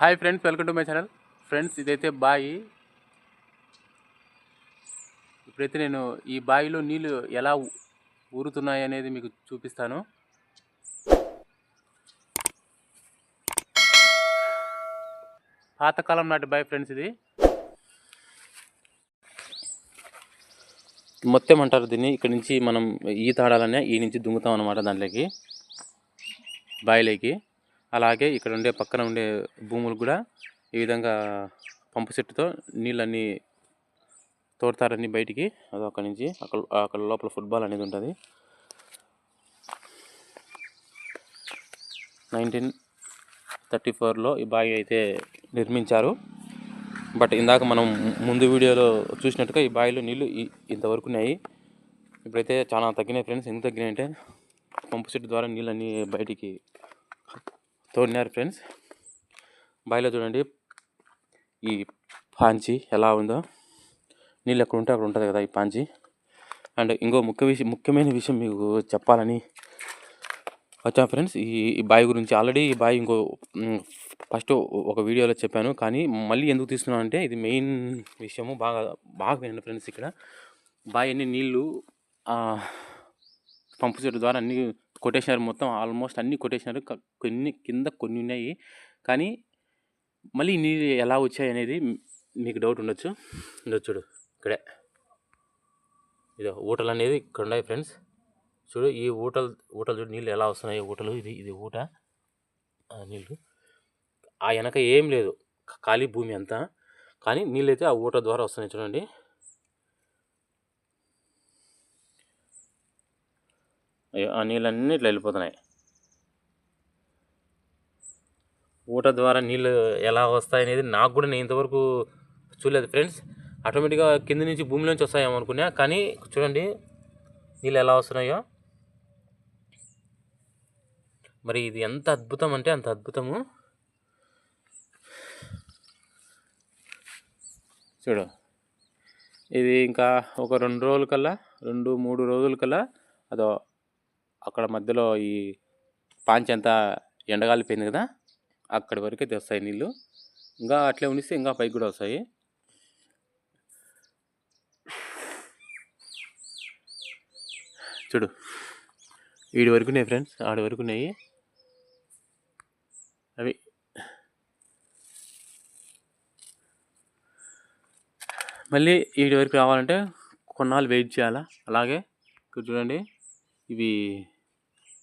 Hi friends welcome to my channel friends ఇదైతే బాయి. ఇప్పుడైతే నేను ఈ బావిలో నీళ్ళు ఎలా ఊరుతున్నాయి అనేది మీకు చూపిస్తాను. పాతకాలం నాటి బావి ఫ్రెండ్స్ ఇది. మొత్తం అంటారు దీన్ని. ఇక్కడ నుంచి మనం ఈత ఆడాలనే ఈ నుంచి దుంగుతాం అనమాట దాంట్లోకి. బావిలోకి అలాగే ఇక్కడ ఉండే పక్కన ఉండే భూములు కూడా ఈ విధంగా పంపు సెట్టుతో నీళ్ళన్నీ తోడతారని బయటికి. అది అక్కడి నుంచి అక్కడ అక్కడ లోపల ఫుట్బాల్ అనేది ఉంటుంది. నైన్టీన్ థర్టీ ఫోర్లో ఈ బావి అయితే నిర్మించారు. బట్ ఇందాక మనం ముందు వీడియోలో చూసినట్టుగా ఈ బావిలో నీళ్ళు ఇంతవరకు ఉన్నాయి. ఇప్పుడైతే చాలా తగ్గినాయి ఫ్రెండ్స్. ఎంత తగ్గినాయి అంటే పంపు సెట్ ద్వారా నీళ్ళన్నీ బయటికి తోడినారు ఫ్రెండ్స్. బావిలో చూడండి. ఈ పాంచి ఎలా ఉందో. నీళ్ళు ఎక్కడ ఉంటే అక్కడ ఉంటుంది కదా ఈ పాంచి. అండ్ ఇంకో ముఖ్య విషయం ముఖ్యమైన విషయం మీకు చెప్పాలని వచ్చా ఫ్రెండ్స్. ఈ బావి గురించి ఆల్రెడీ ఈ బావి ఇంకో ఫస్ట్ ఒక వీడియోలో చెప్పాను. కానీ మళ్ళీ ఎందుకు తీస్తున్నాను అంటే ఇది మెయిన్ విషయము బాగా బాగా వినండి ఫ్రెండ్స్ ఇక్కడ. బావి అన్ని నీళ్ళు పంపు సెట్ ద్వారా అన్ని కొటేషన్ మొత్తం ఆల్మోస్ట్ అన్ని కొటేషన్లు కొన్ని కింద కొన్ని ఉన్నాయి. కానీ మళ్ళీ ఈ నీళ్ళు ఎలా వచ్చాయి అనేది మీకు డౌట్ ఉండొచ్చు. ఉండొచ్చు చూడు ఇక్కడే. ఇది ఊటలు అనేది ఇక్కడ ఉన్నాయి ఫ్రెండ్స్. చూడు ఈ ఊటలు ఊటలు చూడు నీళ్ళు ఎలా వస్తున్నాయి ఊటలు. ఇది ఇది ఊట. నీళ్ళు. ఆ వెనక ఏం లేదు. ఖాళీ భూమి అంతా. కానీ నీళ్ళు అయితే ఆ ఊట ద్వారా వస్తున్నాయి చూడండి. ఆ నీళ్ళన్నీ ఇట్లా వెళ్ళిపోతున్నాయి. ఊట ద్వారా నీళ్ళు ఎలా వస్తాయి అనేది నాకు కూడా నేను ఇంతవరకు చూడలేదు ఫ్రెండ్స్. ఆటోమేటిక్గా కింద నుంచి భూమిలోంచి వస్తాయేమో అనుకున్నా కానీ చూడండి నీళ్ళు ఎలా వస్తున్నాయో. మరి ఇది ఎంత అద్భుతం అంటే అంత అద్భుతము. చూడు ఇది ఇంకా ఒక రెండు రోజుల కల్లా రెండు మూడు రోజుల కల్లా అదో అక్కడ మధ్యలో ఈ పాంచి అంతా ఎండగాలిపోయింది కదా అక్కడి వరకు అయితే వస్తాయి నీళ్ళు. ఇంకా అట్లే ఉండిస్తే ఇంకా పైకి కూడా వస్తాయి. చూడు వీడి వరకు ఉన్నాయి ఫ్రెండ్స్ ఆడి వరకు ఉన్నాయి. అవి. మళ్ళీ వీడి వరకు రావాలంటే కొన్నాళ్ళు వెయిట్ చేయాలా? అలాగే ఇక్కడ చూడండి ఇవి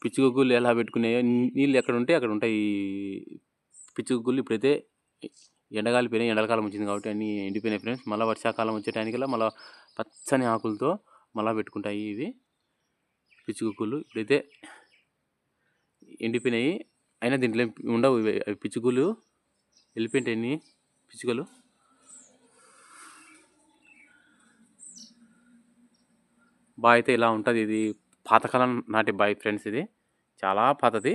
పిచ్చుగుగ్గులు ఎలా పెట్టుకున్నాయో నీళ్ళు ఎక్కడ ఉంటే అక్కడ ఉంటాయి. ఈ పిచ్చుగుగ్గులు ఇప్పుడైతే ఎండగాలిపోయినాయి ఎండకాలం వచ్చింది కాబట్టి అన్నీ ఎండిపోయినాయి ఫ్రెండ్స్ మళ్ళీ వర్షాకాలం వచ్చే టైంకల్లా మళ్ళీ పచ్చని ఆకులతో మళ్ళీ పెట్టుకుంటాయి ఇవి పిచ్చుగుగ్గులు ఇప్పుడైతే ఎండిపోయినాయి. అయినా దీంట్లో ఉండవు అవి పిచ్చుగులు వెళ్ళిపోయింటాయి అన్ని పిచ్చుకలు. బాయ్ అయితే ఇలా ఉంటుంది. ఇది పాతకాలం నాటి బాయ్ ఫ్రెండ్స్ ఇది. చాలా పాతది.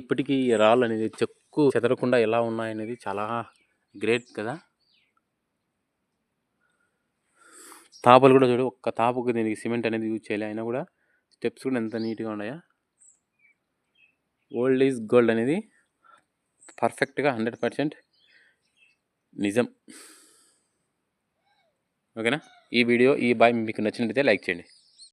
ఇప్పటికీ ఈ రాళ్ళు అనేది చెక్కు చెదరకుండా ఎలా ఉన్నాయనేది చాలా గ్రేట్ కదా. తాపలు కూడా చూడు ఒక్క తాపుకి దీనికి సిమెంట్ అనేది యూజ్ చేయాలి. అయినా కూడా స్టెప్స్ కూడా ఎంత నీట్గా ఉన్నాయా. ఓల్డ్ ఈజ్ గోల్డ్ అనేది పర్ఫెక్ట్గా హండ్రెడ్ పర్సెంట్ నిజం. ఓకేనా. ఈ వీడియో ఈ బాయ్ మీకు నచ్చినట్లయితే లైక్ చేయండి.